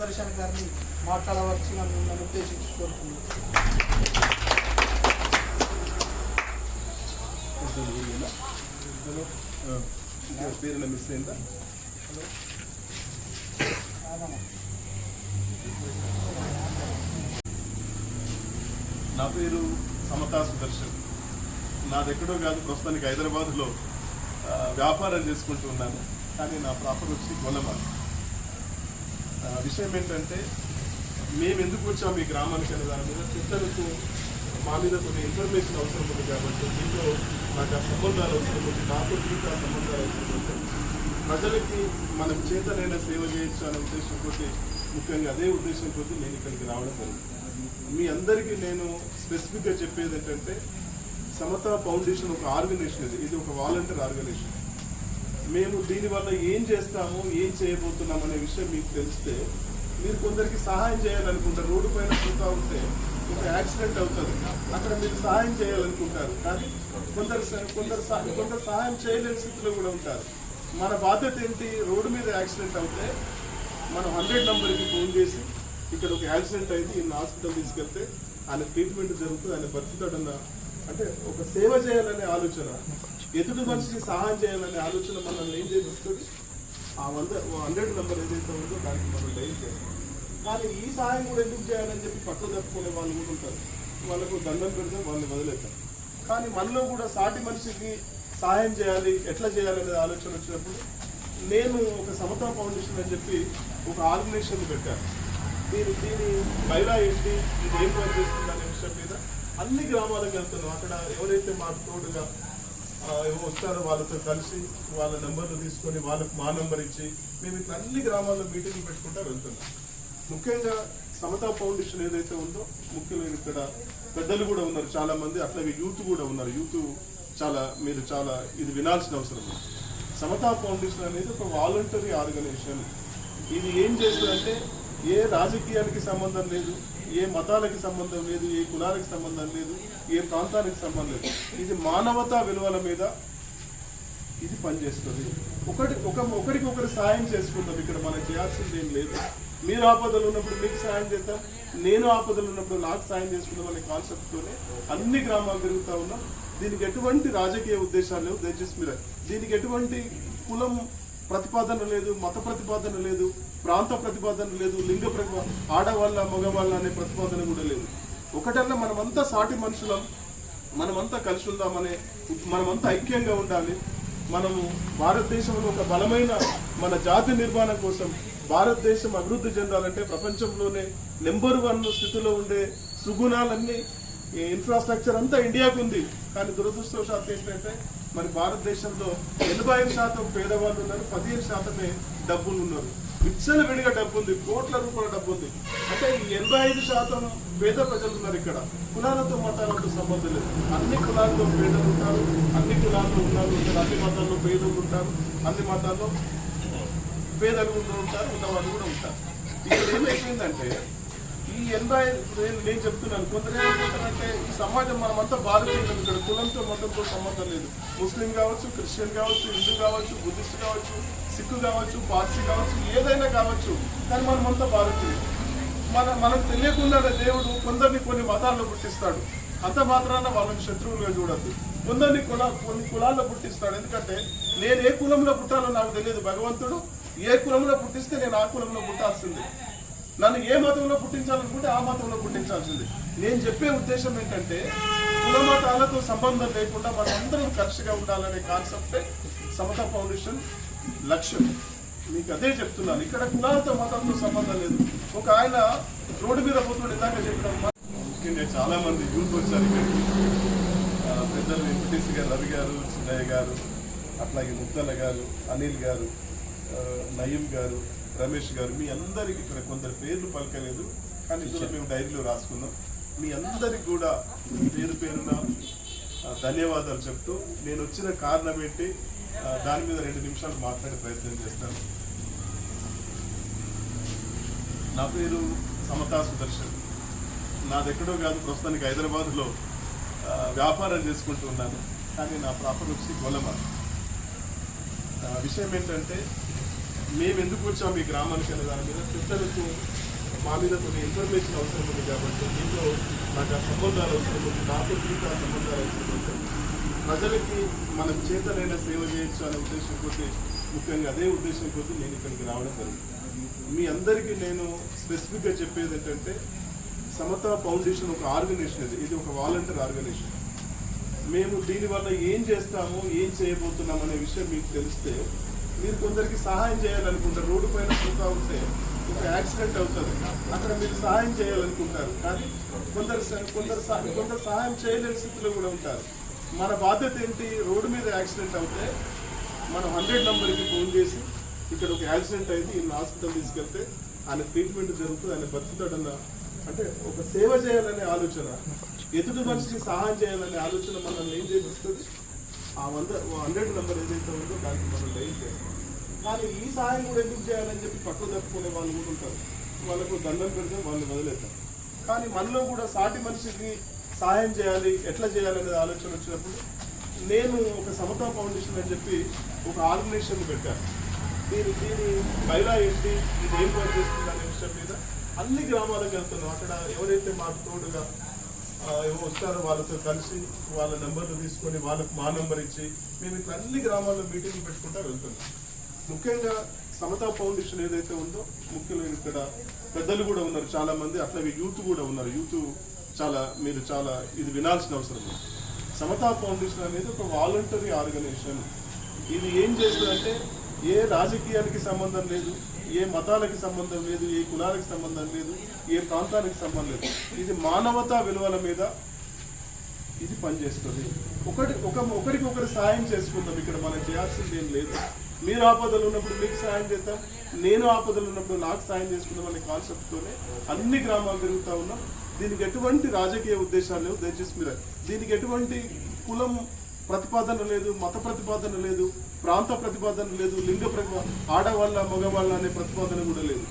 సుదర్శన్ గారిని మాట్లాడవలసి నన్ను ఉద్దేశించి కోరుతున్నాను. పేరు మిస్ అయిందా నా పేరు సమతా సుదర్శన్. నాదెక్కడో కాదు ప్రస్తుతానికి హైదరాబాద్లో వ్యాపారం చేసుకుంటూ ఉన్నాను. కానీ నా ప్రాపర్ వచ్చి గొల్లమాలి. విషయం ఏంటంటే మేము ఎందుకు వచ్చాము ఈ గ్రామానికి అనే దాని మీద పిల్లలకు మా మీద కొన్ని ఇన్ఫర్మేషన్ అవసరం ఉంది కాబట్టి దీంట్లో నాకు ఆ సంబంధాలు అవసరం ఉంది నాకు దీంట్లో ఆ సంబంధాలు అవసరం ఉంది. ప్రజలకి మనం చేతనైనా సేవ చేయొచ్చు అనే ఉద్దేశంతో ముఖ్యంగా అదే ఉద్దేశంతో నేను ఇక్కడికి రావడం జరిగింది. మీ అందరికీ నేను స్పెసిఫిక్గా చెప్పేది ఏంటంటే సమతా ఫౌండేషన్ ఒక ఆర్గనైజేషన్ ఇది ఇది ఒక వాలంటీర్ ఆర్గనైజేషన్ మేము దీనివల్ల ఏం చేస్తాము ఏం చేయబోతున్నాం అనే విషయం మీకు తెలిస్తే మీరు కొందరికి సహాయం చేయాలనుకుంటారు. రోడ్డు పైన పోతా ఉంటే ఒక యాక్సిడెంట్ అవుతుంది. అక్కడ మీరు సహాయం చేయాలనుకుంటారు. కానీ కొందరు స- కొందరు సహ- కొందరు సహాయం చేయలేని స్థితిలో కూడా ఉంటారు. మన బాధ్యత ఏంటి? రోడ్డు మీద యాక్సిడెంట్ అవుతే మనం హండ్రెడ్ నెంబర్కి ఫోన్ చేసి ఇక్కడ ఒక యాక్సిడెంట్ అయింది ఈయన హాస్పిటల్ తీసుకెళ్తే ఆయన ట్రీట్మెంట్ జరుగుతుంది ఆయన బతుకుతాడన్న అంటే ఒక సేవ చేయాలనే ఆలోచన ఎదుటి మనిషికి సహాయం చేయాలనే ఆలోచన మనల్ని ఏం చేస్తుంది? ఆ వంద హండ్రెడ్ నెంబర్ ఏదైతే ఉందో దానికి మనం డైల్ చేయాలి కానీ ఈ సహాయం కూడా ఎందుకు చేయాలని చెప్పి పట్టు తప్పుకునే వాళ్ళు కూడా ఉంటారు. వాళ్ళకు దండం పెడితే వాళ్ళని వదిలేస్తారు. కానీ మనలో కూడా సాటి మనిషికి సహాయం చేయాలి ఎట్లా చేయాలనే ఆలోచన వచ్చినప్పుడు నేను ఒక సమతా ఫౌండేషన్ అని చెప్పి ఒక ఆర్గనైజేషన్ పెట్టాను. దీని దీని బైరా ఏంటి ఇది ఏం పని చేస్తుంది అనే విషయం మీద అన్ని గ్రామాలకు వెళ్తున్నాం. అక్కడ ఎవరైతే మా తోడుగా వస్తారో వాళ్ళతో కలిసి వాళ్ళ నెంబర్లు తీసుకొని వాళ్ళకు మా నెంబర్ ఇచ్చి మేము ఇట్లా అన్ని గ్రామాల్లో మీటింగ్లు పెట్టుకుంటా వెళ్తున్నాం. ముఖ్యంగా సమతా ఫౌండేషన్ ఏదైతే ఉందో ముఖ్యమైన ఇక్కడ పెద్దలు కూడా ఉన్నారు చాలా మంది అట్లాగే యూత్ కూడా ఉన్నారు. యూత్ చాలా మీరు చాలా ఇది వినాల్సిన అవసరం ఉంది. సమతా ఫౌండేషన్ అనేది ఒక వాలంటరీ ఆర్గనైజేషన్. ఇది ఏం చేస్తుందంటే ఏ రాజకీయానికి సంబంధం లేదు ఏ మతాలకి సంబంధం లేదు ఏ కులాలకు సంబంధం లేదు ఏ ప్రాంతానికి సంబంధం లేదు. ఇది మానవతా విలువల మీద ఇది పనిచేస్తుంది. ఒకటి ఒక ఒకరికి ఒకరు సాయం చేసుకుంటాం ఇక్కడ మనం చేయాల్సింది ఏం లేదు. మీరు ఆపదలు ఉన్నప్పుడు మీకు సాయం చేద్దాం. నేను ఆపదలు ఉన్నప్పుడు నాకు సాయం చేసుకుందాం అనే కాన్సెప్ట్తోనే అన్ని గ్రామాలు తిరుగుతా ఉన్నాం. దీనికి ఎటువంటి రాజకీయ ఉద్దేశాలు లేవు. దయచేసి మీరు దీనికి ఎటువంటి కులం ప్రతిపాదన లేదు మత ప్రతిపాదన లేదు ప్రాంత ప్రతిపాదన లేదు లింగ ప్రతిపా ఆడవాళ్ళ మగవాళ్ళ అనే ప్రతిపాదన కూడా లేదు. ఒకటన్నా మనమంతా సాటి మనుషులం మనమంతా కలిసి ఉందామనే మనమంతా ఐక్యంగా ఉండాలి. మనము భారతదేశంలో ఒక బలమైన మన జాతి నిర్మాణం కోసం భారతదేశం అభివృద్ధి చెందాలంటే ప్రపంచంలోనే నెంబర్ వన్ స్థితిలో ఉండే సుగుణాలన్నీ ఈ ఇన్ఫ్రాస్ట్రక్చర్ అంతా ఇండియాకు ఉంది. కానీ దురదృష్టవశాత్తు ఏంటంటే మరి భారతదేశంలో ఎనభై ఐదు శాతం పేదవాళ్ళు ఉన్నారు పదిహేను శాతమే డబ్బులు ఉన్నారు. విచ్చల విడిగా డబ్బు ఉంది కోట్ల రూపాయల డబ్బు ఉంది. అంటే ఈ ఎనభై ఐదు శాతం పేద ప్రజలు ఉన్నారు ఇక్కడ. కులాలతో మతాలతో సంబంధం లేదు. అన్ని కులాల్లో పేదలు ఉంటారు అన్ని కులాల్లో ఉన్నారు అన్ని మతాల్లో పేదలు ఉంటారు అన్ని మతాల్లో పేదలు ఉన్న ఉంటారు ఉన్నవాళ్ళు కూడా ఉంటారు. ఇక్కడ ఏమైపోయిందంటే ఈ ఎనభై నేను నేను చెప్తున్నాను. కొందరు ఏమనుకుంటారంటే ఈ సమాజం మనమంతా భారతీయులం ఇక్కడ. కులంతో మతంతో సంబంధం లేదు. ముస్లిం కావచ్చు క్రిస్టియన్ కావచ్చు హిందూ కావచ్చు బుద్ధిస్ట్ కావచ్చు సిక్కు కావచ్చు పార్సీ కావచ్చు ఏదైనా కావచ్చు కానీ మనమంతా భారతీయులు మన మనకు తెలియకుండానే దేవుడు కొందరిని కొన్ని మతాల్లో పుట్టిస్తాడు. అంత మాత్రాన వాళ్ళని శత్రువులుగా చూడద్దు. కొందరిని కుల కొన్ని కులాల్లో పుట్టిస్తాడు. ఎందుకంటే నేను ఏ కులంలో పుట్టాలో నాకు తెలియదు భగవంతుడు. ఏ కులంలో పుట్టిస్తే నేను ఆ కులంలో పుట్టాల్సిందే. నన్ను ఏ మతంలో పుట్టించాలనుకుంటే ఆ మతంలో పుట్టించాల్సింది. నేను చెప్పే ఉద్దేశం ఏంటంటే కుల మతాలతో సంబంధం లేకుండా మనం అందరం కలిసిగా ఉండాలనే కాన్సెప్టే సమత ఫౌండేషన్ లక్ష్యం. మీకు అదే చెప్తున్నాను. ఇక్కడ కులాలతో మతంతో సంబంధం లేదు. ఒక ఆయన రోడ్డు మీద పోతుండే ఇందాక చెప్పడం ముఖ్యంగా చాలా మంది యూత్ వచ్చారు ఇక్కడికి. పెద్దలు వెంకటేష్ గారు రవి గారు చిన్నయ్య గారు అట్లాగే ముద్దల గారు అనిల్ గారు నయీం గారు రమేష్ గారు మీ అందరికి ఇక్కడ కొందరు పేర్లు పలకలేదు కానీ ఇందులో మేము డైరీలో రాసుకున్నాం. మీ అందరికి కూడా పేరు పేరున ధన్యవాదాలు చెప్తూ నేను వచ్చిన కారణం ఏంటి దాని మీద రెండు నిమిషాలు మాట్లాడే ప్రయత్నం చేస్తాను. నా పేరు సమతా సుదర్శన్. నాదెక్కడో కాదు ప్రస్తుతానికి హైదరాబాద్లో వ్యాపారం చేసుకుంటూ ఉన్నాను. కానీ నా ప్రాపర్ వచ్చి గొల్లమ విషయం ఏంటంటే మేము ఎందుకు వచ్చాము ఈ గ్రామానికి అనే దాని మీద పెద్దలకు మా మీద కొన్ని ఇన్ఫర్మేషన్ అవసరం ఉంది కాబట్టి దీంట్లో నాకు ఆ సంబంధాలు అవసరం ఉంది నాకు దీంట్లో ఆ సంబంధాలు అవసరం ఉంటాయి ప్రజలకి మనం చేతనైన సేవ చేయొచ్చు అనే ఉద్దేశం కొద్ది ముఖ్యంగా అదే ఉద్దేశం కొద్ది నేను ఇక్కడికి రావడం జరిగింది. మీ అందరికీ నేను స్పెసిఫిక్గా చెప్పేది ఏంటంటే సమతా ఫౌండేషన్ ఒక ఆర్గనైజేషన్ ఇది ఇది ఒక వాలంటీర్ ఆర్గనైజేషన్. మేము దీనివల్ల ఏం చేస్తాము ఏం చేయబోతున్నాం అనే విషయం మీకు తెలిస్తే మీరు కొందరికి సహాయం చేయాలనుకుంటారు రోడ్డు పైన పోతా ఉంటే ఒక యాక్సిడెంట్ అవుతుంది. అక్కడ మీరు సహాయం చేయాలనుకుంటారు. కానీ కొందరు కొందరు కొందరు సహాయం చేయలేని స్థితిలో కూడా ఉంటారు. మన బాధ్యత ఏంటి? రోడ్డు మీద యాక్సిడెంట్ అవుతే మనం హండ్రెడ్ నెంబర్కి ఫోన్ చేసి ఇక్కడ ఒక యాక్సిడెంట్ అయింది ఈయన హాస్పిటల్ తీసుకెళ్తే ఆయన ట్రీట్మెంట్ జరుగుతుంది ఆయన బతుకుతాడన్న అంటే ఒక సేవ చేయాలనే ఆలోచన ఎదుటి మనిషికి సహాయం చేయాలనే ఆలోచన మనల్ని ఏం చేస్తుంది? ఆ వంద హండ్రెడ్ నెంబర్ ఏదైతే ఉందో దానికి మనం డైల్ చేయాలి కానీ ఈ సహాయం కూడా ఎందుకు చేయాలని చెప్పి పట్టు తప్పుకునే వాళ్ళు కూడా ఉంటారు. వాళ్ళకు దండం పెడితే వాళ్ళు వదిలేస్తారు. కానీ మనలో కూడా సాటి మనిషికి సహాయం చేయాలి ఎట్లా చేయాలనే ఆలోచన వచ్చినప్పుడు నేను ఒక సమతా ఫౌండేషన్ అని చెప్పి ఒక ఆర్గనైజేషన్ పెట్టాను. దీని దీని బయలా ఏంటి ఇది ఏం పని చేస్తుంది అనే విషయం మీద అన్ని గ్రామాలకు వెళ్తున్నాం. అక్కడ ఎవరైతే మాకు తోడుగా వస్తారు వాళ్ళతో కలిసి వాళ్ళ నెంబర్లు తీసుకొని వాళ్ళకు మా నెంబర్ ఇచ్చి మేము ఇట్లా అన్ని గ్రామాల్లో మీటింగ్లు పెట్టుకుంటా వెళ్తున్నాం. ముఖ్యంగా సమతా ఫౌండేషన్ ఏదైతే ఉందో ముఖ్యంగా ఇక్కడ పెద్దలు కూడా ఉన్నారు చాలా మంది అట్లాగే యూత్ కూడా ఉన్నారు. యూత్ చాలా మీరు చాలా ఇది వినాల్సిన అవసరం ఉంది. సమతా ఫౌండేషన్ అనేది ఒక వాలంటరీ ఆర్గనైజేషన్. ఇది ఏం చేస్తుందంటే ఏ రాజకీయానికి సంబంధం లేదు ఏ మతాలకి సంబంధం లేదు ఏ కులాలకు సంబంధం లేదు ఏ ప్రాంతానికి సంబంధం లేదు. ఇది మానవతా విలువల మీద ఇది పనిచేస్తుంది. ఒకటి ఒక ఒకరికొకరు సాయం చేసుకుందాం. ఇక్కడ మనం చేయాల్సింది ఏం లేదు. మీరు ఆపదలు ఉన్నప్పుడు మీకు సాయం చేద్దాం. నేను ఆపదలు ఉన్నప్పుడు నాకు సాయం చేసుకుందాం అనే కాన్సెప్ట్తోనే అన్ని గ్రామాలు తిరుగుతూ ఉన్నాం. దీనికి ఎటువంటి రాజకీయ ఉద్దేశాలు లేవు. దయచేసి మీరు దీనికి ఎటువంటి కులం ప్రతిపాదన లేదు మత ప్రతిపాదన లేదు ప్రాంత ప్రతిపాదన లేదు లింగ ప్రతిపా ఆడవాళ్ళ మగవాళ్ళ అనే ప్రతిపాదన కూడా లేదు.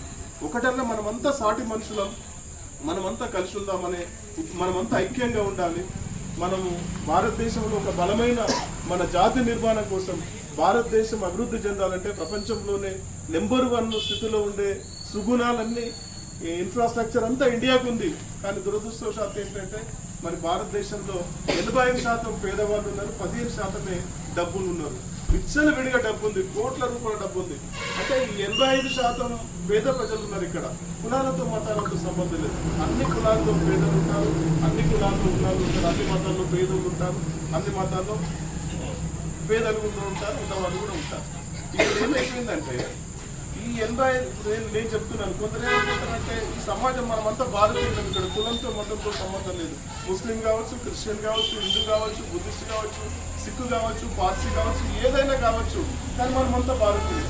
ఒకటల్లా మనమంతా సాటి మనుషులం మనమంతా కలిసి ఉందామనే మనమంతా ఐక్యంగా ఉండాలి. మనము భారతదేశంలో ఒక బలమైన మన జాతి నిర్మాణం కోసం భారతదేశం అభివృద్ధి చెందాలంటే ప్రపంచంలోనే నెంబర్ వన్ స్థితిలో ఉండే సుగుణాలన్నీ ఈ ఇన్ఫ్రాస్ట్రక్చర్ అంతా ఇండియాకు ఉంది. కానీ దురదృష్టవశాత్తు ఏంటంటే మరి భారతదేశంలో ఎనభై ఐదు శాతం పేదవాళ్ళు ఉన్నారు పదిహేను శాతమే డబ్బులు ఉన్నారు. విచ్చల విడిగా డబ్బు ఉంది కోట్ల రూపాయల డబ్బు ఉంది అంటే ఈ ఎనభై ఐదు శాతం పేద ప్రజలు ఉన్నారు ఇక్కడ. కులాలతో మతాలతో సంబంధం లేదు. అన్ని కులాల్లో పేదలు ఉంటారు అన్ని కులాల్లో ఉన్నారు అన్ని మతాల్లో పేదలు ఉంటారు అన్ని మతాల్లో పేదలు ఉంటారు ఉన్నవాళ్ళు కూడా ఉంటారు. ఇక్కడ ఏమైపోయిందంటే ఈ ఎనభై నేను నేను చెప్తున్నాను. కొందరు ఈ సమాజం మనమంతా భారతీయులం ఇక్కడ కులంతో మతంతో సంబంధం లేదు. ముస్లిం కావచ్చు క్రిస్టియన్ కావచ్చు హిందూ కావచ్చు బుద్ధిస్ట్ కావచ్చు సిక్కు కావచ్చు పార్సీ కావచ్చు ఏదైనా కావచ్చు కానీ మనమంతా భారతీయులు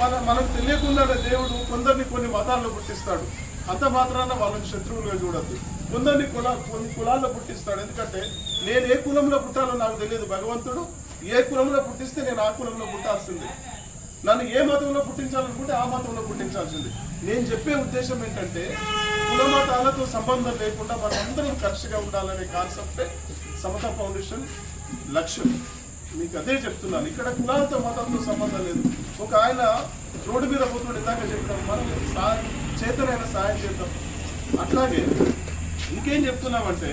మన మనకు తెలియకుండానే దేవుడు కొందరిని కొన్ని మతాల్లో పుట్టిస్తాడు. అంత మాత్రాన వాళ్ళని శత్రువులుగా చూడద్దు. కొందరిని కుల కొన్ని కులాల్లో పుట్టిస్తాడు. ఎందుకంటే నేను ఏ కులంలో పుట్టాలో నాకు తెలియదు భగవంతుడు. ఏ కులంలో పుట్టిస్తే నేను ఆ కులంలో పుట్టాల్సిందే. నన్ను ఏ మతంలో పుట్టించాలనుకుంటే ఆ మతంలో పుట్టించాల్సింది. నేను చెప్పే ఉద్దేశం ఏంటంటే కుల మతాలతో సంబంధం లేకుండా మనందరం కలిసిగా ఉండాలనే కాన్సెప్టే సమత ఫౌండేషన్ లక్ష్యం. మీకు అదే చెప్తున్నాను. ఇక్కడ కులాలతో మతంతో సంబంధం లేదు. ఒక ఆయన రోడ్డు మీద పోతుండే ఇందాక చెప్పినాం మనం సాయం చేతనైన సాయం చేద్దాం. అట్లాగే ఇంకేం చెప్తున్నామంటే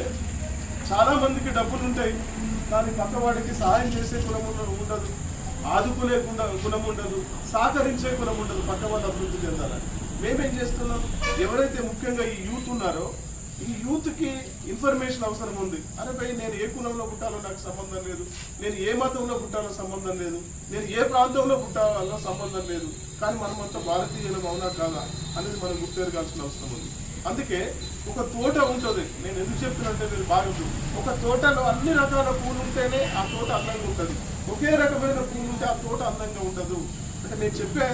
చాలా మందికి డబ్బులు ఉంటాయి కానీ పక్కవాడికి సహాయం చేసే కులం ఉండదు. ఆదుకునే గుణ గుణం ఉండదు సహకరించే గుణం ఉండదు పక్కవాడు అభివృద్ధి చెందాలని. మేమేం చేస్తున్నాం? ఎవరైతే ముఖ్యంగా ఈ యూత్ ఉన్నారో ఈ యూత్కి ఇన్ఫర్మేషన్ అవసరం ఉంది. అరే భయ్ నేను ఏ కులంలో పుట్టాలో నాకు సంబంధం లేదు. నేను ఏ మతంలో పుట్టాలో సంబంధం లేదు. నేను ఏ ప్రాంతంలో పుట్టాలో సంబంధం లేదు. కానీ మనమంతా భారతీయులం అవునా కాదా? అనేది మనం గుర్తెరగాల్సిన అవసరం ఉంది. అందుకే ఒక తోట ఉంటుంది. నేను ఎందుకు చెప్తున్నంటే మీరు బాగుంటుంది ఒక తోటలో అన్ని రకాల పూలు ఉంటేనే ఆ తోట అందంగా ఉంటుంది. ఒకే రకమైన పూలు ఉంటే ఆ తోట అందంగా ఉండదు. అంటే నేను చెప్పే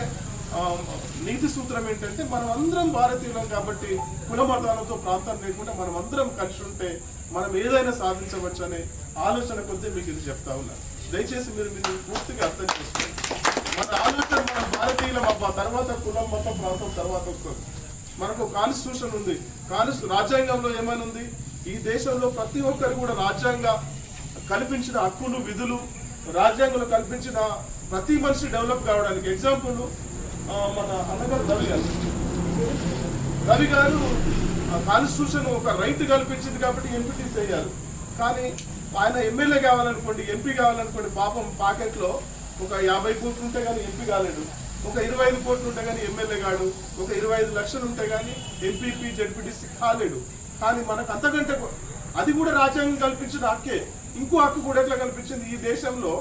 నీతి సూత్రం ఏంటంటే మనం అందరం భారతీయులం కాబట్టి కుల మతాలతో ప్రాంతం లేకుండా మనం అందరం కలిసి ఉంటే మనం ఏదైనా సాధించవచ్చు అనే ఆలోచన కొద్దీ మీకు ఇది చెప్తా ఉన్నాను దయచేసి మీరు మీరు పూర్తిగా అర్థం చేసుకోండి. మన ఆలోచన మన భారతీయులం అబ్బా తర్వాత కులం మతం ప్రాంతం తర్వాత వస్తుంది మనకు కాన్స్టిట్యూషన్ ఉంది. కాన్స్ రాజ్యాంగంలో ఏమైనా ఉంది? ఈ దేశంలో ప్రతి ఒక్కరు కూడా రాజ్యాంగ కల్పించిన హక్కులు విధులు రాజ్యాంగంలో కల్పించిన ప్రతి మనిషి డెవలప్ కావడానికి ఎగ్జాంపుల్ మన అన్నగారు రవి గారు. రవి గారు కాన్స్టిట్యూషన్ ఒక రైట్ కల్పించింది కాబట్టి ఎంపీటీ చేయాలి. కానీ ఆయన ఎమ్మెల్యే కావాలనుకోండి ఎంపీ కావాలనుకోండి పాపం పాకెట్లో ఒక యాభై కోట్లు ఉంటే కానీ ఎంపీ కాలేడు ఒక ఇరవై ఐదు కోట్లు ఉంటే కానీ ఎమ్మెల్యే కాడు ఒక ఇరవై ఐదు లక్షలు ఉంటే కానీ ఎంపీపీ జడ్పీటీసీ కాలేడు. కానీ మనకు అంతకంటే అది కూడా రాజ్యాంగం కల్పించిన హక్కే. ఇంకో హక్కు కూడా ఎట్లా కల్పించింది? ఈ దేశంలో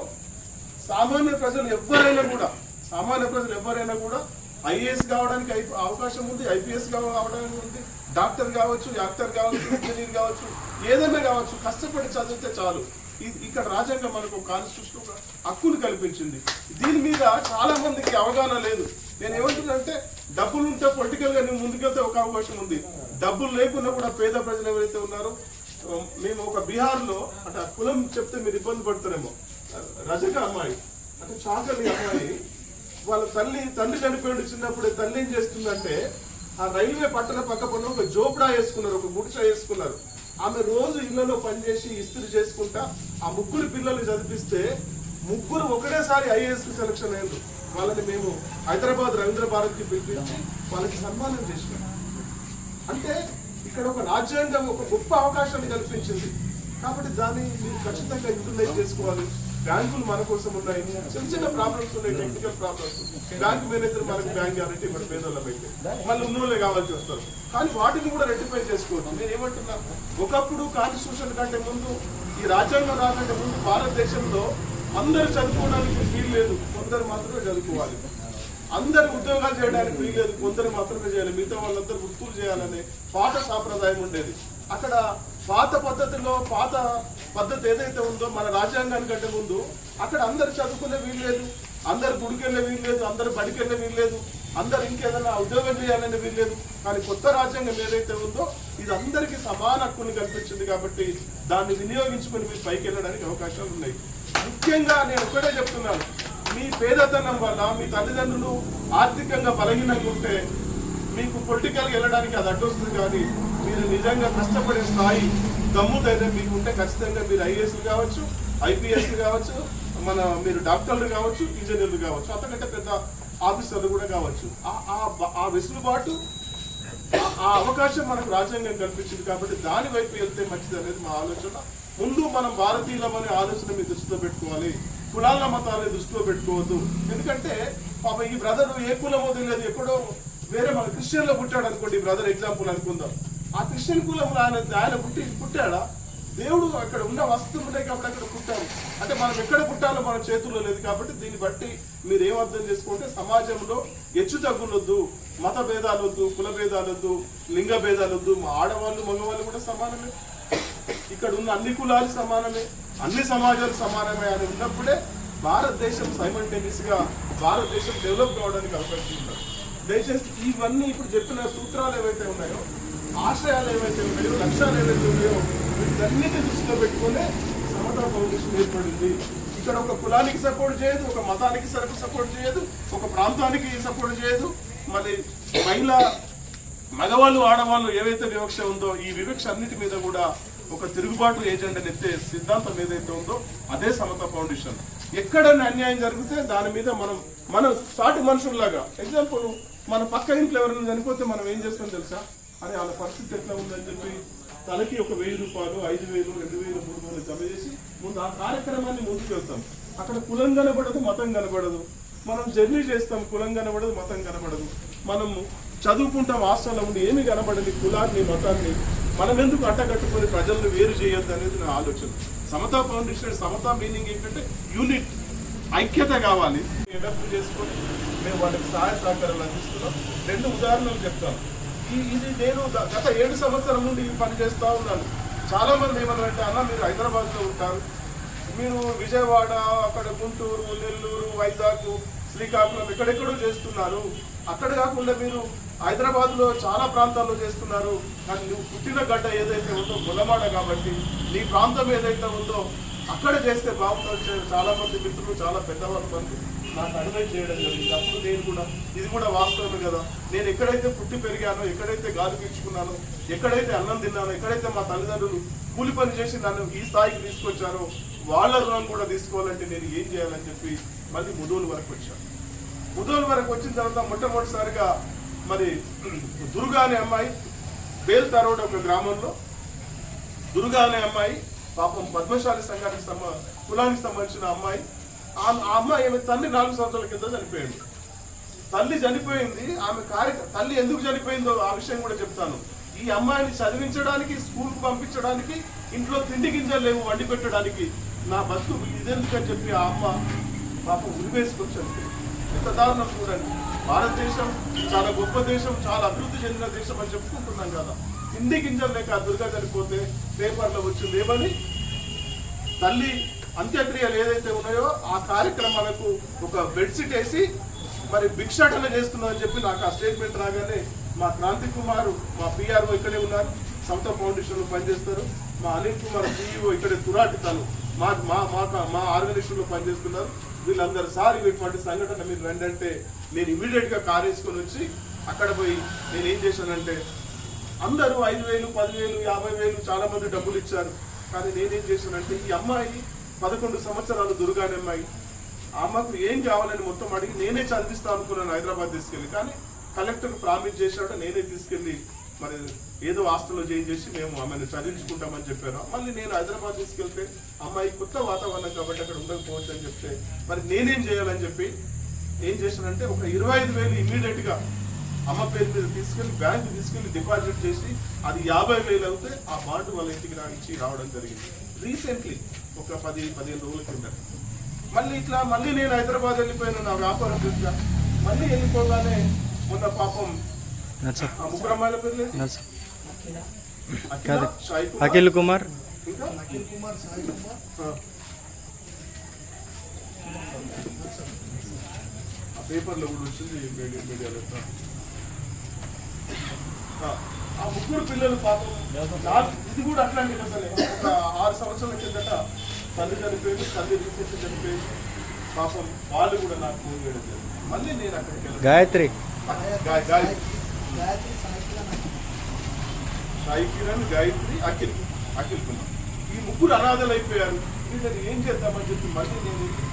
సామాన్య ప్రజలు ఎవరైనా కూడా సామాన్య ప్రజలు ఎవరైనా కూడా ఐఏఎస్ కావడానికి ఐ- అవకాశం ఉంది ఐపీఎస్ కావడానికి ఉంది డాక్టర్ కావచ్చు యాక్టర్ కావచ్చు ఇంజనీర్ కావచ్చు ఏదైనా కావచ్చు కష్టపడి చదివితే చాలు. ఇక్కడ రాజ్యాంగం మనకు కాన్స్టిట్యూషన్ ఒక కల్పించింది. దీని మీద చాలా మందికి అవగాహన లేదు. నేను ఏమంటున్నానంటే డబ్బులు ఉంటే పొలిటికల్గా నేను ముందుకెళ్తే ఒక అవకాశం ఉంది. డబ్బులు లేకుండా కూడా పేద ప్రజలు ఎవరైతే ఉన్నారో మేము ఒక బీహార్లో అంటే కులం చెప్తే మీరు ఇబ్బంది పడతారేమో. రజక అమ్మాయి అంటే చాకలి అమ్మాయి వాళ్ళ తల్లి తండ్రి చనిపోయాడు చిన్నప్పుడే తల్లి ఏం చేస్తుందంటే ఆ రైల్వే పట్టణ పక్క పన్న ఒక జోపడా వేసుకున్నారు ఒక గుడిసె వేసుకున్నారు. ఆమె రోజు ఇళ్ళలో పనిచేసి ఇస్త్రీ చేసుకుంటా ఆ ముగ్గురు పిల్లల్ని చదివిస్తే ముగ్గురు ఒకటేసారి ఐఏఎస్కి సెలక్షన్ అయ్యారు. వాళ్ళని మేము హైదరాబాద్ రవీంద్ర భారత్కి పిలిపించి వాళ్ళకి సన్మానం చేసినాం. అంటే ఇక్కడ ఒక రాజ్యాంగం ఒక గొప్ప అవకాశాన్ని కల్పించింది. కాబట్టి దాన్ని మీరు ఖచ్చితంగా యూటిలైజ్ చేసుకోవాలి. బ్యాంకులు మన కోసం ఉన్నాయి. చిన్న చిన్న ప్రాబ్లమ్స్ ఉన్నాయి టెక్నికల్ ప్రాబ్లమ్స్ బ్యాంక్ మేనేజర్ మనకి బ్యాంక్ గ్యారంటీ మన పేదోళ్ళ పెట్టి మళ్ళీ ఉన్నోళ్ళే కావాల్సి వస్తారు. కానీ వాటిని కూడా రెక్టిఫై చేసుకోవచ్చు. నేను ఏమంటున్నా ఒకప్పుడు కాన్స్టిట్యూషన్ కంటే ముందు ఈ రాజ్యాంగం రాకంటే ముందు భారతదేశంలో అందరూ చదువుకోవడానికి వీలు లేదు. కొందరు మాత్రమే చదువుకోవాలి. అందరు ఉద్యోగాలు చేయడానికి వీలు లేదు. కొందరు మాత్రమే చేయాలి. మిగతా వాళ్ళందరూ వృత్తులు చేయాలనే పాత సాంప్రదాయం ఉండేది. అక్కడ పాత పద్ధతిలో పాత పద్ధతి ఏదైతే ఉందో మన రాజ్యాంగానికంటే ముందు అక్కడ అందరు చదువుకునే వీల్లేదు అందరు గుడికెళ్ళే వీల్లేదు అందరు బడికెళ్ళే వీల్లేదు అందరు ఇంకేదైనా ఉద్యోగం చేయాలనే వీల్లేదు కానీ కొత్త రాజ్యాంగం ఏదైతే ఉందో ఇది అందరికీ సమాన హక్కుని కల్పించింది కాబట్టి దాన్ని వినియోగించుకొని మీరు పైకి వెళ్ళడానికి అవకాశాలు ఉన్నాయి. ముఖ్యంగా నేను ఒకటే చెప్తున్నాను. మీ పేదతనం వల్ల మీ తల్లిదండ్రులు ఆర్థికంగా బలహీనంగా ఉంటే మీకు పొలిటికల్ వెళ్ళడానికి అది అడ్డొస్తుంది కానీ మీరు నిజంగా కష్టపడే స్థాయి దమ్ము ధైర్యం మీకు ఉంటే ఖచ్చితంగా మీరు ఐఏఎస్లు కావచ్చు ఐపీఎస్లు కావచ్చు మన మీరు డాక్టర్లు కావచ్చు ఇంజనీర్లు కావచ్చు అంతకంటే పెద్ద ఆఫీసర్లు కూడా కావచ్చు. ఆ- వెసులుబాటు ఆ- అవకాశం మనకు రాజ్యాంగం కల్పించింది కాబట్టి దాని వైపు వెళ్తే మంచిది అనేది మా ఆలోచన. ముందు మనం భారతీయులమనే ఆలోచన మీ దృష్టిలో పెట్టుకోవాలి. కులాల మతాలని దృష్టిలో పెట్టుకోవద్దు. ఎందుకంటే పాప ఈ బ్రదర్ ఏ కులమో తెలియదు. ఎక్కడో వేరే మన క్రిస్టియన్లో పుట్టాడు అనుకోండి బ్రదర్ ఎగ్జాంపుల్ అనుకుందాం. ఆ క్రిస్టియన్ కులంలో ఆయన ఆయన పుట్టి పుట్టాడా? దేవుడు అక్కడ ఉన్న వస్తువులు ఉన్నాయి కాబట్టి అక్కడ పుట్టాము అంటే మనం ఎక్కడ పుట్టాలో మన చేతుల్లో లేదు కాబట్టి దీన్ని బట్టి మీరు ఏం అర్థం చేసుకుంటే సమాజంలో హెచ్చు తగ్గులొద్దు మత భేదాలు వద్దు కుల భేదాలు వద్దు లింగ భేదాలు వద్దు మా ఆడవాళ్ళు మగవాళ్ళు కూడా సమానమే. ఇక్కడ ఉన్న అన్ని కులాలు సమానమే అన్ని సమాజాలు సమానమే అని ఉన్నప్పుడే భారతదేశం సైమల్టేనియస్గా భారతదేశం డెవలప్ కావడానికి అవకాశం ఉంటుంది. దయచేసి ఇవన్నీ ఇప్పుడు చెప్పిన సూత్రాలు ఏవైతే ఉన్నాయో ఆశయాలు ఏవైతే ఉన్నాయో లక్ష్యాలు ఏవైతే ఉన్నాయో వీటన్నిటి దృష్టిలో పెట్టుకునే సమతా ఫౌండేషన్ ఏర్పడింది. ఇక్కడ ఒక కులానికి సపోర్ట్ చేయదు ఒక మతానికి సపోర్ట్ చేయదు ఒక ప్రాంతానికి సపోర్ట్ చేయదు. మళ్ళీ మహిళ మగవాళ్ళు ఆడవాళ్ళు ఏవైతే వివక్ష ఉందో ఈ వివక్ష అన్నిటి మీద కూడా ఒక తిరుగుబాటు ఏజెండా ఎత్తే సిద్ధాంతం ఏదైతే ఉందో అదే సమత ఫౌండేషన్. ఎక్కడ అన్యాయం జరిగితే దాని మీద మనం మన సాటి మనుషుల్లాగా ఎగ్జాంపుల్ మన పక్క ఇంట్లో ఎవరైనా చనిపోతే మనం ఏం చేస్తాం తెలుసా? అని వాళ్ళ పరిస్థితి ఎట్లా ఉందని చెప్పి తలకి ఒక వెయ్యి రూపాయలు ఐదు వేలు రెండు వేలు మూడు వేలు జమ చేసి ముందు ఆ కార్యక్రమాన్ని ముందుకు వెళ్తాం. అక్కడ కులం కనబడదు మతం కనబడదు. మనం జర్నీ చేస్తాం కులం కనబడదు మతం కనబడదు. మనం చదువుకుంటాం హాస్టల్లో ఉండి ఏమి కనబడని కులాన్ని మతాన్ని మనం ఎందుకు అట్టగట్టుకొని ప్రజలను వేరు చేయొద్దు అనేది నా ఆలోచన. సమతా ఫౌండేషన్ సమతా మీనింగ్ ఏంటంటే యూనిట్ ఐక్యత కావాలి. అడాప్ట్ చేసుకొని మేము వాళ్ళకి సహాయ సహకారాలు అందిస్తున్నాం. రెండు ఉదాహరణలు చెప్తాను ఇది నేను గత ఏడు సంవత్సరం నుండి ఈ పని చేస్తూ ఉన్నాను. చాలామంది ఏమన్నారంటే అన్న మీరు హైదరాబాద్లో ఉంటారు. మీరు విజయవాడ అక్కడ గుంటూరు నెల్లూరు వైజాగ్ శ్రీకాకుళం ఎక్కడెక్కడో చేస్తున్నారు. అక్కడ కాకుండా మీరు హైదరాబాద్లో చాలా ప్రాంతాల్లో చేస్తున్నారు. కానీ నువ్వు పుట్టిన గడ్డ ఏదైతే ఉందో గులమాడ కాబట్టి నీ ప్రాంతం ఏదైతే ఉందో అక్కడ చేస్తే బాగుంటుంది. చాలా మంది మిత్రులు చాలా పెద్దవాళ్ళు మంది. నాకు అడ్వైజ్ చేయడం జరిగింది. అప్పుడు నేను కూడా ఇది కూడా వాస్తవమే కదా. నేను ఎక్కడైతే పుట్టి పెరిగానో ఎక్కడైతే గాలి పీల్చుకున్నానో ఎక్కడైతే అన్నం తిన్నానో ఎక్కడైతే మా తల్లిదండ్రులు కూలి పని చేసి నన్ను ఈ స్థాయికి తీసుకొచ్చారో వాళ్ళ రుణం కూడా తీసుకోవాలంటే నేను ఏం చేయాలని చెప్పి మళ్ళీ ముదోలు వరకు వచ్చాను ముదోలు వరకు వచ్చిన తర్వాత మొట్టమొదటిసారిగా మరి దుర్గా అనే అమ్మాయి బేల్తా రోడ్ ఒక గ్రామంలో దుర్గా అనే అమ్మాయి పాపం పద్మశాలి సంఘానికి సంబ కులానికి సంబంధించిన అమ్మాయి ఆ అమ్మాయి ఆమె నాలుగు సంవత్సరాల కింద చనిపోయింది. తల్లి చనిపోయింది ఆమె కార్య తల్లి ఎందుకు చనిపోయిందో ఆ విషయం కూడా చెప్తాను. ఈ అమ్మాయిని చదివించడానికి స్కూల్కి పంపించడానికి ఇంట్లో తిండి గింజలు లేవు వండి పెట్టడానికి నా బతుకు ఇదెందుకని చెప్పి ఆ అమ్మ పాప ఉరివేసుకొని చనిపోయింది. ఎంత దారుణం చూడండి. భారతదేశం చాలా గొప్ప దేశం చాలా అభివృద్ధి చెందిన దేశం అని చెప్పుకుంటున్నాం కదా. తిండి గింజలు లేక దుర్గా చనిపోతే పేపర్లో వచ్చి లేవని తల్లి అంత్యక్రియలు ఏదైతే ఉన్నాయో ఆ కార్యక్రమాలకు ఒక బెడ్షీట్ వేసి మరి భిక్షాటన చేస్తున్నదని చెప్పి నాకు ఆ స్టేట్మెంట్ రాగానే మా క్రాంతి కుమార్ మా పిఆర్ఓ ఇక్కడే ఉన్నారు. సంత ఫౌండేషన్లో పనిచేస్తారు. మా అనిల్ కుమార్ సిఇఓ ఇక్కడే తురాటి తను. మా మా మా మా ఆర్గనైజేషన్ పనిచేస్తున్నారు. వీళ్ళందరూ సార్ ఇటువంటి సంఘటన మీరు రండి అంటే నేను ఇమీడియట్గా కార్ వేసుకొని వచ్చి అక్కడ పోయి నేను ఏం చేశానంటే అందరూ ఐదు వేలు పదివేలు యాభై వేలు చాలా మంది డబ్బులు ఇచ్చారు. కానీ నేనేం చేశానంటే ఈ అమ్మాయి పదకొండు సంవత్సరాలు దుర్గానమ్మాయి. ఆ అమ్మకు ఏం కావాలని మొత్తం అడిగి నేనే చదివిస్తా అనుకున్నాను హైదరాబాద్ తీసుకెళ్ళి. కానీ కలెక్టర్ ప్రామిస్ చేశాడు నేనే తీసుకెళ్ళి మరి ఏదో హాస్టల్లో చేంజ్ చేసి మేము ఆమెను చదివించుకుంటామని చెప్పారు మళ్ళీ నేను హైదరాబాద్ తీసుకెళ్తే అమ్మాయి కొత్త వాతావరణం కాబట్టి అక్కడ ఉండకపోవచ్చు అని చెప్తే మరి నేనేం చేయాలని చెప్పి ఏం చేశానంటే ఒక ఇరవై ఐదు వేలు ఇమీడియట్గా అమ్మ పేరు మీద తీసుకెళ్ళి బ్యాంక్ తీసుకెళ్ళి డిపాజిట్ చేసి అది యాభై వేలు అవుతే ఆ బాండ్ వాళ్ళ ఇంటికి ఇచ్చి రావడం జరిగింది. రీసెంట్లీ ఒక పది పదిహేను రోజుల కింద మళ్ళీ ఇట్లా మళ్ళీ నేను హైదరాబాద్ వెళ్ళిపోయాను నా వ్యాపారం దృష్ట్యా మళ్ళీ వెళ్ళిపోగానే మొన్న పాపం ముగ్గురు అమ్మాయిల పేర్లు ఏంటి? నచ్చ. అఖిల, కుమార్, అఖిల్ కుమార్. ఇంకా? అఖిల్ కుమార్ సాయి కుమార్. ఆ. ఆ పేపర్లో కూడా వచ్చింది మీడియా మీడియాలో ఆ. ముగ్గురు పిల్లలు పాపం ఇది కూడా అట్లాంటి ఆరు సంవత్సరాల కిందట తల్లి చనిపోయింది తల్లి రీసెంట్ చనిపోయింది. పాపం వాళ్ళు కూడా నాకు ఫోన్ చేయడం జరిగింది. మళ్ళీ నేను అక్కడికి గాయత్రి. గాయ- గాయ- గాయత్రి. సాయి కిరణ్ గాయత్రి అఖిల్. అఖిల్ కుమార్. ఈ ముగ్గురు అనాథలు అయిపోయారు. వీళ్ళని ఏం చేద్దామని చెప్పి మళ్ళీ నేను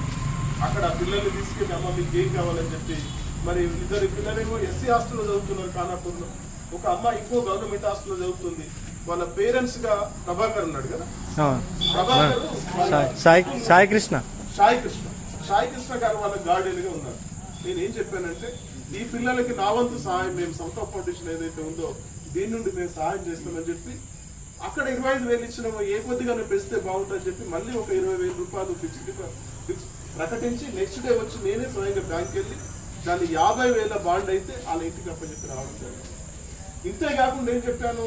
అక్కడ పిల్లల్ని తీసుకెళ్ళి అమ్మ మీకు ఏం కావాలని చెప్పి మరి ఇద్దరు పిల్లలేమో ఎస్సీ హాస్టల్లో చదువుతున్నారు ఖానాపూర్లో. ఒక అమ్మ ఇంకో గవర్నమెంట్ హాస్టల్లో చదువుతుంది. వాళ్ళ పేరెంట్స్గా ప్రభాకర్ ఉన్నాడు కదా? సాయి సాయి కృష్ణ. సాయి కృష్ణ. సాయి కృష్ణ గారు వాళ్ళ గార్డెన్గా ఉన్నారు. నేను ఏం చెప్పానంటే ఈ పిల్లలకి నా వంతు సహాయం మేము సౌత్ ఫౌండేషన్ ఏదైతే ఉందో దీని నుండి మేము సహాయం చేస్తామని చెప్పి అక్కడ ఇరవై ఐదు వేలు ఇచ్చినామో ఏ కొద్దిగా పెంచితే బాగుంటుందని చెప్పి మళ్ళీ ఒక ఇరవై వేల రూపాయలు ఫిక్స్డ్ ఫిక్స్ ప్రకటించి నెక్స్ట్ డే వచ్చి నేనే స్వయంగా బ్యాంక్ వెళ్ళి దాన్ని యాభై వేల బాండ్ అయితే వాళ్ళ ఇంటికి అప్పచెప్పి రావడం జరిగింది. ఇంతే కాకుండా ఏం చెప్పాను?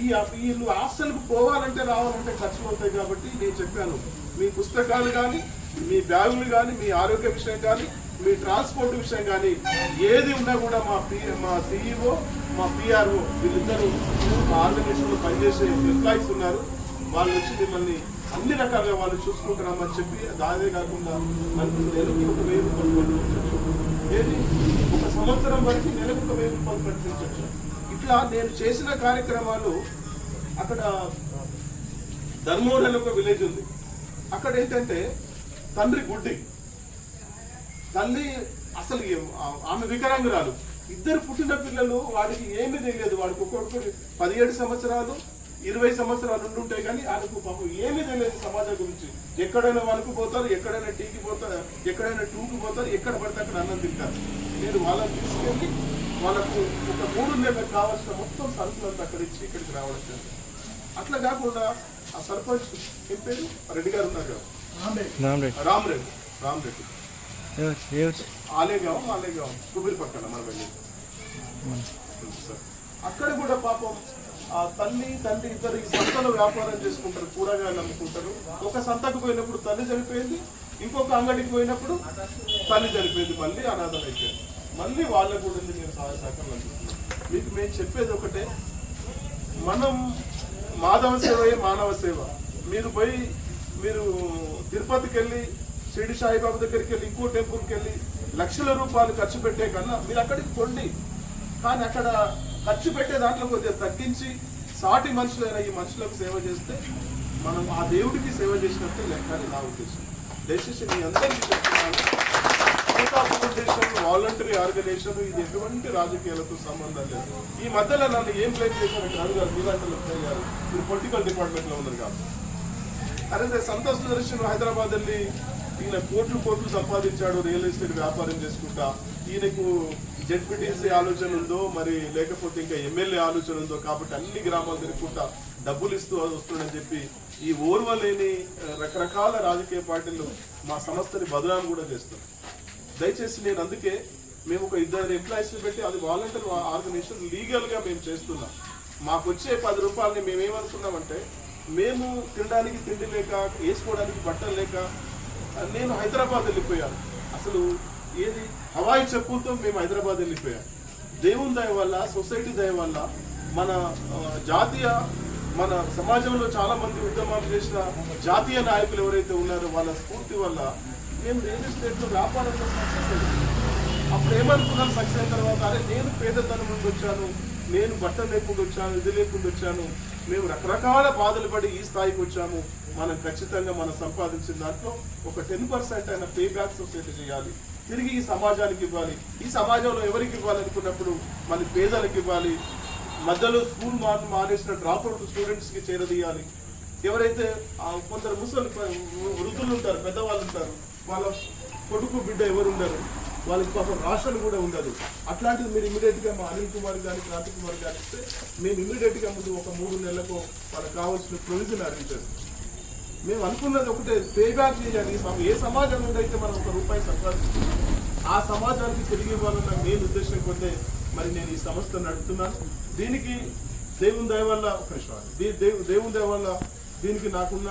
ఈ వీళ్ళు హాస్టల్కి పోవాలంటే రావాలంటే ఖర్చులు అవుతాయి కాబట్టి నేను చెప్పాను. మీ పుస్తకాలు కానీ మీ బ్యాగులు కానీ మీ ఆరోగ్య విషయం కానీ మీ ట్రాన్స్పోర్ట్ విషయం కానీ ఏది ఉన్నా కూడా మా పి మా సిఇఓ మా పిఆర్ఓ వీళ్ళిద్దరూ మా ఆర్గనైజేషన్లో పనిచేసే ఎంప్లాయీస్ ఉన్నారు. వాళ్ళు వచ్చి మిమ్మల్ని అన్ని రకాలుగా వాళ్ళు చూసుకుంటున్నామని చెప్పి దాదే కాకుండా మనకు నెలకు ఒక వెయ్యి రూపాయలు పంపించవచ్చు ఏది? ఒక సంవత్సరం వరకు నెలకు ఒక వెయ్యి రూపాయలు పంపించవచ్చు నేను చేసిన కార్యక్రమాలు అక్కడ ధర్మోర్ అని ఒక విలేజ్ ఉంది. అక్కడ ఏంటంటే తండ్రి గుడ్డి. తల్లి అసలు ఆమె వికరాంగురాలు ఇద్దరు పుట్టిన పిల్లలు వాడికి ఏమీ తెలియదు. వాడికి ఒక్కొక్కటి పదిహేడు సంవత్సరాలు ఇరవై సంవత్సరాలు ఉండుంటాయి కానీ ఆయనకు పాపం ఏమీ తెలియదు సమాజం గురించి. ఎక్కడైనా వరకు పోతారు ఎక్కడైనా టీకి పోతారు ఎక్కడైనా టూకి పోతారు ఎక్కడ పడితే అక్కడ అన్నం తింటారు. నేను వాళ్ళని తీసుకెళ్ళి వాళ్ళకు ఒక మూడు నెలలకు కావాల్సిన మొత్తం సరుకులంతా అక్కడ ఇచ్చి ఇక్కడికి రావడం జరిగింది. అట్లా కాకుండా ఆ సర్పంచ్ ఏం పేరు? రెడ్డి గారు ఉన్నారు కదా. రామ్ రెడ్డి రామ్ రెడ్డి ఏ వచ్చి? ఆలేగాం ఆలేగాం కుబిరి పక్కన మన వెళ్ళి అక్కడ కూడా పాపం ఆ తల్లి తండ్రి ఇద్దరు ఈ సంతలో వ్యాపారం చేసుకుంటారు కూరగాయలు అమ్ముకుంటారు. ఒక సంతకు పోయినప్పుడు తల్లి చనిపోయింది ఇంకొక అంగడికి పోయినప్పుడు తల్లి చనిపోయింది మళ్ళీ అనాథలు అయిపోయింది మళ్ళీ వాళ్ళకు కూడా ఉంది నేను సహాయ సహకారం అందిస్తున్నాను మీకు మేము చెప్పేది ఒకటే మనం మాధవ సేవయే మానవ సేవ. మీరు పోయి మీరు తిరుపతికి వెళ్ళి షిరిడి సాయిబాబా దగ్గరికి వెళ్ళి ఇంకో టెంపుల్కి వెళ్ళి లక్షల రూపాయలు ఖర్చు పెట్టే కన్నా మీరు అక్కడికి కొండి కానీ అక్కడ ఖర్చు పెట్టే దాంట్లో కొద్దిగా తగ్గించి సాటి మనుషులైన ఈ మనుషులకు సేవ చేస్తే మనం ఆ దేవుడికి సేవ చేసినట్టు లెక్క అని నా ఉద్దేశం. దయచేసి మీ అందరికీ చెప్తున్నాను. వాలంటరీ ఆర్గనైజేషన్ ఇది ఎటువంటి రాజకీయాలతో సంబంధం లేదు. ఈ మధ్యలో నన్ను ఏం బ్లేమ్ చేశారంటే అడుగారు మీలాంటి లక్ష్మణ్ గారు మీరు పొలిటికల్ డిపార్ట్మెంట్లో ఉన్నారు కాబట్టి. అదే సంతోష్ సుదర్శన్ హైదరాబాద్ వెళ్ళి ఈయన కోట్లు కోట్లు సంపాదించాడు రియల్ ఎస్టేట్ వ్యాపారం చేసుకుంటా. ఈయనకు జెడ్పీటీసీ ఆలోచన ఉందో మరి లేకపోతే ఇంకా ఎమ్మెల్యే ఆలోచన ఉందో కాబట్టి అన్ని గ్రామాలు తిరుగుకుంటా డబ్బులు ఇస్తూ వస్తుండని చెప్పి ఈ ఓర్వలేని లేని రకరకాల రాజకీయ పార్టీలు మా సంస్థని బదులాలు కూడా చేస్తారు దయచేసి నేను అందుకే మేము ఒక ఇద్దరు ఎంప్లాయీస్ని పెట్టి అది వాలంటీర్ ఆర్గనైజేషన్ లీగల్గా మేము చేస్తున్నాం. మాకు వచ్చే పది రూపాయలని మేము ఏమనుకున్నామంటే మేము తినడానికి తిండి లేక వేసుకోవడానికి బట్టలు లేక నేను హైదరాబాద్ వెళ్ళిపోయాను. అసలు ఏది? హవాయి చెప్పులతో మేము హైదరాబాద్ వెళ్ళిపోయాం. దేవుని దయ వల్ల సొసైటీ దయ వల్ల మన జాతీయ మన సమాజంలో చాలా మంది ఉద్యమాలు చేసిన జాతీయ నాయకులు ఎవరైతే ఉన్నారో వాళ్ళ స్ఫూర్తి వల్ల నేను రియల్ ఎస్టేట్లో వ్యాపారంలో సక్సెస్ అయ్యాను అప్పుడు ఏమనుకున్నాను సక్సెస్ అయిన తర్వాత అరే నేను పేదతనం నుండి వచ్చాను నేను బట్టలు లేకుండా వచ్చాను ఇది లేకుండా వచ్చాను మేము రకరకాల బాధలు పడి ఈ స్థాయికి వచ్చాము మనం ఖచ్చితంగా మనం సంపాదించిన దాంట్లో ఒక టెన్ పర్సెంట్ అయిన పే బ్యాక్ సొసైటీ చేయాలి. తిరిగి ఈ సమాజానికి ఇవ్వాలి. ఈ సమాజంలో ఎవరికి ఇవ్వాలనుకున్నప్పుడు మళ్ళీ పేదలకు ఇవ్వాలి. మధ్యలో స్కూల్ మార్ మానేసిన డ్రాప్ స్టూడెంట్స్కి చేరదీయాలి. ఎవరైతే కొందరు ముసలి వృద్ధులు ఉంటారు పెద్దవాళ్ళు ఉంటారు వాళ్ళ కొడుకు బిడ్డ ఎవరు ఉండరు. వాళ్ళకి పాపం రాషన్ కూడా ఉండదు. అట్లాంటిది మీరు ఇమీడియట్గా మా అనిల్ కుమార్ గారి క్రాంతి కుమార్ గారి ఇస్తే మేము ఇమీడియట్గా ముందు ఒక మూడు నెలలకు వాళ్ళకి కావాల్సిన ప్రొవిజన్ అరేంజ్ మేము అనుకున్నది ఒకటే పే బ్యాక్ చేయాలి. ఏ సమాజం ఉందైతే అయితే మనం ఒక రూపాయి సంపాదిస్తున్నాం ఆ సమాజానికి తిరిగి ఇవ్వాలన్న మెయిన్ ఉద్దేశం కొద్దే మరి నేను ఈ సంస్థ నడుపుతున్నాను. దీనికి దేవుని దయ వల్ల ఒక నిమిషం దేవు- దేవుని దయ వల్ల దీనికి నాకున్న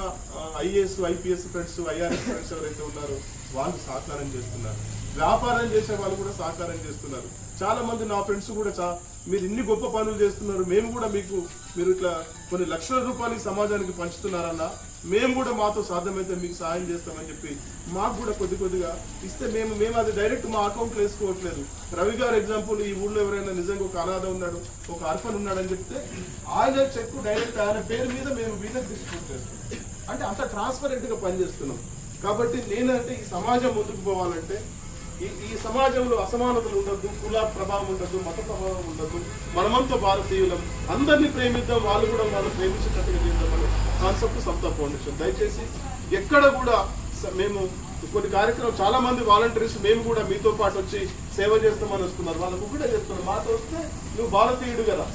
IAS IPS friends IRS friends ఎవరైతే ఉన్నారో వాళ్ళు సహకారం చేస్తున్నారు. వ్యాపారం చేసే వాళ్ళు కూడా సహకారం చేస్తున్నారు. చాలా మంది నా ఫ్రెండ్స్ కూడా చా మీరు ఇన్ని గొప్ప పనులు చేస్తున్నారు మేము కూడా మీకు మీరు ఇట్లా కొన్ని లక్షల రూపాయలు సమాజానికి పంచుతున్నారన్నా మేము కూడా మాతో సాధ్యమైతే మీకు సహాయం చేస్తామని చెప్పి మాకు కూడా కొద్ది కొద్దిగా ఇస్తే మేము మేము అది డైరెక్ట్ మా అకౌంట్లో వేసుకోవట్లేదు. రవి గారు ఎగ్జాంపుల్ ఈ ఊళ్ళో ఎవరైనా నిజంగా ఒక అనాథ ఉన్నాడు ఒక అర్ఫన్ ఉన్నాడని చెప్తే ఆయన చెక్ డైరెక్ట్ ఆయన పేరు మీద మేము వీళ్ళకి డిస్ట్రిబ్యూట్ చేస్తాం అంటే అంత ట్రాన్స్పరెంట్గా పనిచేస్తున్నాం. కాబట్టి నేనంటే ఈ సమాజం ముందుకు పోవాలంటే ఈ ఈ సమాజంలో అసమానతలు ఉండద్దు కుల ప్రభావం ఉండద్దు మత ప్రభావం ఉండద్దు మనమంతా భారతీయులం అందరినీ ప్రేమిద్దాం వాళ్ళు కూడా వాళ్ళు ప్రేమించేటట్టుగా చేద్దాం కాన్సెప్ట్ సమతా ఫౌండేషన్. దయచేసి ఎక్కడ కూడా మేము కొన్ని కార్యక్రమం చాలా మంది వాలంటీర్స్ మేము కూడా మీతో పాటు వచ్చి సేవ చేస్తామని వస్తున్నారు. వాళ్ళకు ఒకటే చెప్తున్నారు మాతో వస్తే నువ్వు భారతీయుడు కదా.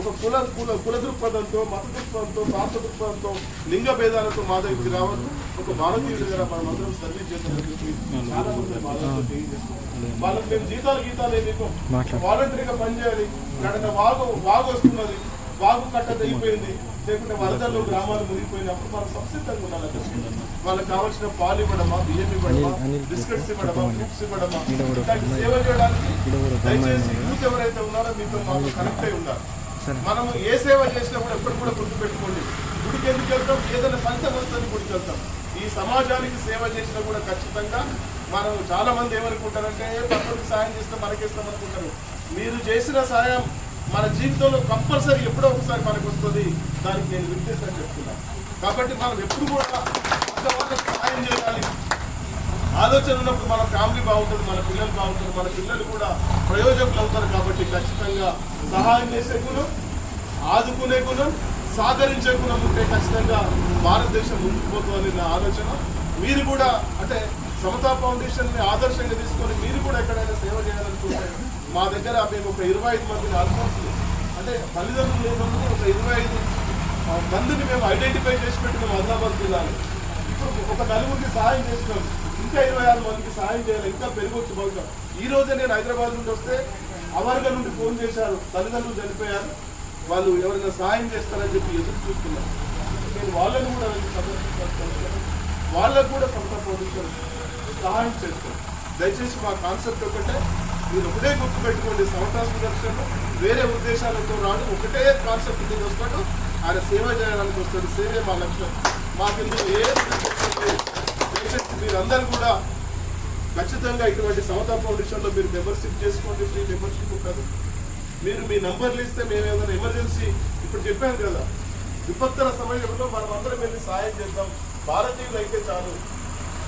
ఒక కుల కుల కుల దృక్పథంతో మత దృక్పథంతో ప్రాంత దృక్పథంతో లింగ భేదాలతో మా దగ్గరికి రావద్దు. ఒక భారతీయుడు కదా మనం అందరం సర్వీస్ చెప్పి చాలా మంది. వాళ్ళకి మేము జీతాలు గీతాలు ఏమి. వాలంటరీగా పనిచేయాలి. వాగు వాగు వస్తున్నది. వాగు కట్ట తెగిపోయింది. లేకుంటే వరదల్లో గ్రామాలు మునిగిపోయినప్పుడు మనం సంసిద్ధంగా ఉండాలి. వాళ్ళకి కావాల్సిన పాలు ఇవ్వడమా బియ్యం ఇవ్వడమా బిస్కెట్స్ ఇవ్వడమా. ఫ్రూట్స్ ఇవ్వడమా? ఇట్లాంటి సేవ చేయడానికి దయచేసి యూత్ ఎవరైతే ఉన్నారో మీతో మాకు కనెక్ట్ అయి ఉన్నారు. మనం ఏ సేవ చేసినా కూడా ఎప్పుడు కూడా గుర్తు పెట్టుకోండి. గుడికి ఎందుకు వెళ్తాం? ఏదైనా ఫలితం వస్తుంది గుడికి వెళ్తాం. ఈ సమాజానికి సేవ చేసినా కూడా ఖచ్చితంగా మనం చాలా మంది ఏమనుకుంటారంటే పక్కడికి సాయం చేస్తే మనకిస్తాం అనుకుంటారు. మీరు చేసిన సాయం మన జీవితంలో కంపల్సరీ ఎప్పుడో ఒకసారి మనకు వస్తుంది. దానికి నేను విట్నెస్ అని చెప్తున్నాను కాబట్టి మనం ఎప్పుడు కూడా పక్క వాళ్ళకి చేయాలి. ఆలోచన ఉన్నప్పుడు మన ఫ్యామిలీ బాగుంటుంది మన పిల్లలు బాగుంటుంది మన పిల్లలు కూడా ప్రయోజకులు అవుతారు కాబట్టి ఖచ్చితంగా సహాయం చేసే గుణం ఆదుకునే గుణం సాధరించే గుణం ఉంటే ఖచ్చితంగా భారతదేశం ముందుకు పోతుందని నా ఆలోచన. మీరు కూడా అంటే సమతా ఫౌండేషన్ని ఆదర్శంగా తీసుకొని మీరు కూడా ఎక్కడైనా సేవ చేయాలనుకుంటే మా దగ్గర మేము ఒక ఇరవై ఐదు మందిని ఆల్మోస్ట్ అంటే తల్లిదండ్రులు లేని ఒక ఇరవై ఐదు మందిని మేము ఐడెంటిఫై చేసి పెట్టినాం ఆదిలాబాద్ జిల్లాలో. ఇప్పుడు ఒక నలుగురికి సహాయం చేసినాం ఇంకా ఇరవై ఆరు మందికి సహాయం చేయాలి. ఇంకా పెరగొచ్చు బహుశా. ఈ రోజే నేను హైదరాబాద్ నుండి వస్తే అవర్గా నుండి ఫోన్ చేశారు. తల్లిదండ్రులు చనిపోయారు. వాళ్ళు ఎవరైనా సహాయం చేస్తారని చెప్పి ఎదురు చూస్తున్నారు. నేను వాళ్ళని కూడా సందర్శించాను వాళ్ళకు కూడా సొంత పొజిషన్ సహాయం చేస్తాను. దయచేసి మా కాన్సెప్ట్ ఒకటే. మీరు ఒకటే గుర్తు పెట్టుకోండి సమతా సుదర్శన్ వేరే ఉద్దేశాలతో రాడు ఒకటే కాన్సెప్ట్ మీద వస్తాడు ఆయన సేవ చేయడానికి వస్తాడు సేవే మా లక్ష్యం. మాకెందుకు ఏ ఉద్దేశం మీరందరూ కూడా ఖచ్చితంగా ఇటువంటి సమతా ఫౌండేషన్లో మీరు మెంబర్షిప్ చేసుకోండి ఫ్రీ మెంబర్షిప్ కాదు మీరు మీ నంబర్లు ఇస్తే మేము ఏదైనా ఎమర్జెన్సీ ఇప్పుడు చెప్పాను కదా విపత్తుల సమయంలో మనం అందరం వెళ్ళి సాయం చేద్దాం. భారతీయులు అయితే చాలు.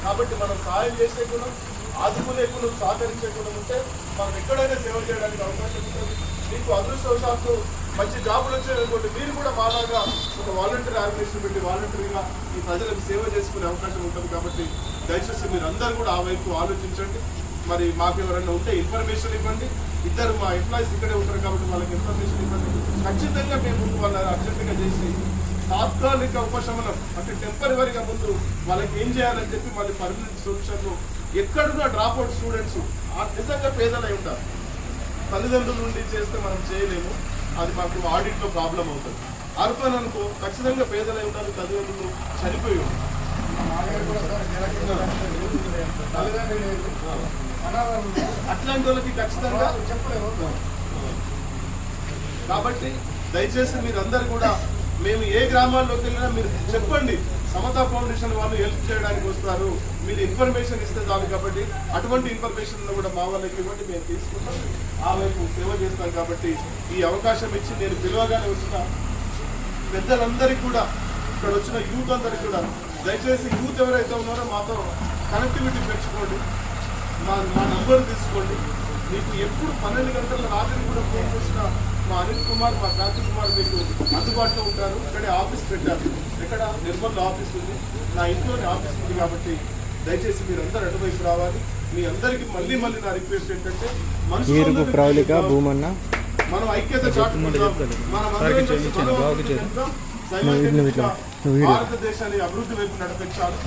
కాబట్టి మనం సాయం చేసే కూడా ఆదుకునే గుణం సహకరించే ఉంటే మనం ఎక్కడైనా సేవ చేయడానికి అవకాశం ఉంటుంది. మీకు అదృష్టవశాత్తు మంచి జాబులు వచ్చాయనుకోండి మీరు కూడా మాలాగా ఒక వాలంటీర్ ఆర్గనైజేషన్ పెట్టి వాలంటీర్గా ఈ ప్రజలకు సేవ చేసుకునే అవకాశం ఉంటుంది కాబట్టి దయచేసి మీరు అందరూ కూడా ఆ వైపు ఆలోచించండి. మరి మాకు ఎవరైనా ఉంటే ఇన్ఫర్మేషన్ ఇవ్వండి. ఇద్దరు మా ఎంప్లాయీస్ ఇక్కడే ఉంటారు కాబట్టి వాళ్ళకి ఇన్ఫర్మేషన్ ఇవ్వండి. ఖచ్చితంగా మేము ముందు వాళ్ళ అర్జెంటుగా చేసి తాత్కాలిక ఉపశమనం అంటే టెంపరీగా ముందు వాళ్ళకి ఏం చేయాలని చెప్పి మళ్ళీ పర్మనెంట్ సొల్యూషన్లు ఎక్కడున్న డ్రాప్ అవుట్ స్టూడెంట్స్ నిజంగా పేదలై ఉంటారు. తల్లిదండ్రుల నుండి చేస్తే మనం చేయలేము. అది మాకు ఆడిట్లో ప్రాబ్లం అవుతుంది. అర్పన్ అనుకో ఖచ్చితంగా పేదలై ఉంటారు తల్లిదండ్రులు చనిపోయి ఉంటారు కూడా కింద అట్లాంటి వాళ్ళకి ఖచ్చితంగా చెప్పలేము కాబట్టి దయచేసి మీరందరూ కూడా మేము ఏ గ్రామాల్లోకి వెళ్ళినా మీరు చెప్పండి. సమతా ఫౌండేషన్ వాళ్ళు హెల్ప్ చేయడానికి వస్తారు. మీరు ఇన్ఫర్మేషన్ ఇస్తే చాలు కాబట్టి అటువంటి ఇన్ఫర్మేషన్ కూడా మా వాళ్ళకి ఇవ్వండి మేము తీసుకుంటాం. ఆ వైపు సేవ చేస్తాం కాబట్టి ఈ అవకాశం ఇచ్చి నేను పిలవగానే వచ్చిన పెద్దలందరికీ కూడా ఇక్కడ వచ్చిన యూత్ అందరికీ కూడా దయచేసి యూత్ ఎవరైతే ఉన్నారో మాతో కనెక్టివిటీ పెంచుకోండి. మా మా నంబర్ తీసుకోండి. మీకు ఎప్పుడు పన్నెండు గంటల రాత్రి కూడా ఫోన్ చేసిన మా అనిల్ కుమార్ మా క్రాంతి కుమార్ మీకు అందుబాటులో ఉంటారు. ఇక్కడే ఆఫీస్ పెట్టారు. ఇక్కడ నిర్మల్ ఆఫీస్ ఉంది. నా ఇంట్లోనే ఆఫీస్ ఉంది కాబట్టి దయచేసి మీరు అందరూ అటువైపు రావాలి. మీ అందరికీ మళ్ళీ మళ్ళీ నా రిక్వెస్ట్ ఏంటంటే ప్రవళిక భూమన్న. మనం ఐక్యత భారతదేశాన్ని అభివృద్ధి వైపు నడిపించాలి.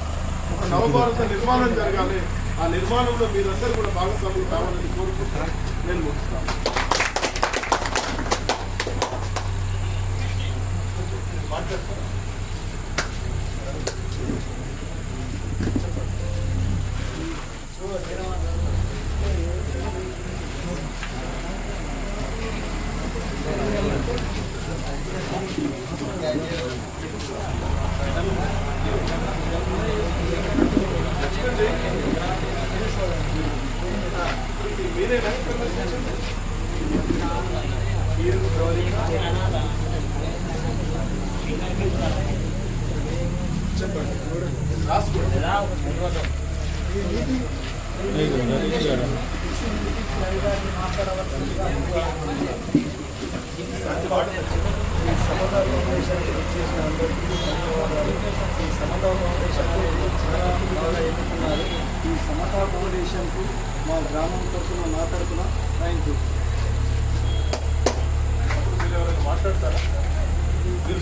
ఒక నవభారత నిర్మాణం జరగాలి. ఆ నిర్మాణంలో మీరందరూ కూడా భాగస్వాములు కావాలని కోరుకుంటూ నేను ముగిస్తాను.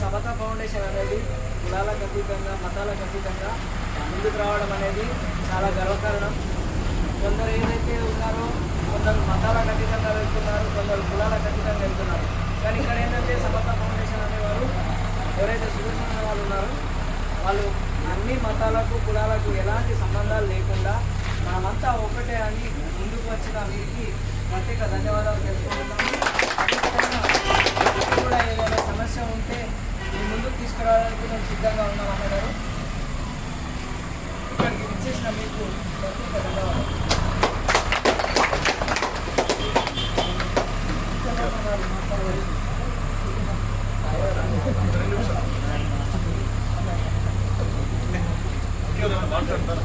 సమత ఫౌండేషన్ అనేది కులాలకు అతీతంగా మతాలకు అతీతంగా ముందుకు రావడం అనేది చాలా గర్వకారణం. కొందరు ఏదైతే ఉన్నారో కొందరు మతాలకు అతీతంగా వెళ్తున్నారు కొందరు కులాలకు అతీతంగా వెళ్తున్నారు. కానీ ఇక్కడ ఏంటంటే సమత ఫౌండేషన్ అనేవారు ఎవరైతే సుదర్శన వాళ్ళు ఉన్నారో వాళ్ళు అన్ని మతాలకు కులాలకు ఎలాంటి సంబంధాలు లేకుండా మనమంతా ఒకటే అని ముందుకు వచ్చిన వీరికి ప్రత్యేక ధన్యవాదాలు తెలుసుకుంటున్నాము కూడా ఏదైనా సమస్య ఉంటే మీ ముందుకు తీసుకురావడానికి మేము సిద్ధంగా ఉన్నాం అన్నగారు. ఇక్కడికి విచ్చేసిన మీకు ప్రత్యేక ధన్యవాదాలు. ఇంకేమైనా మాట్లాడతారా?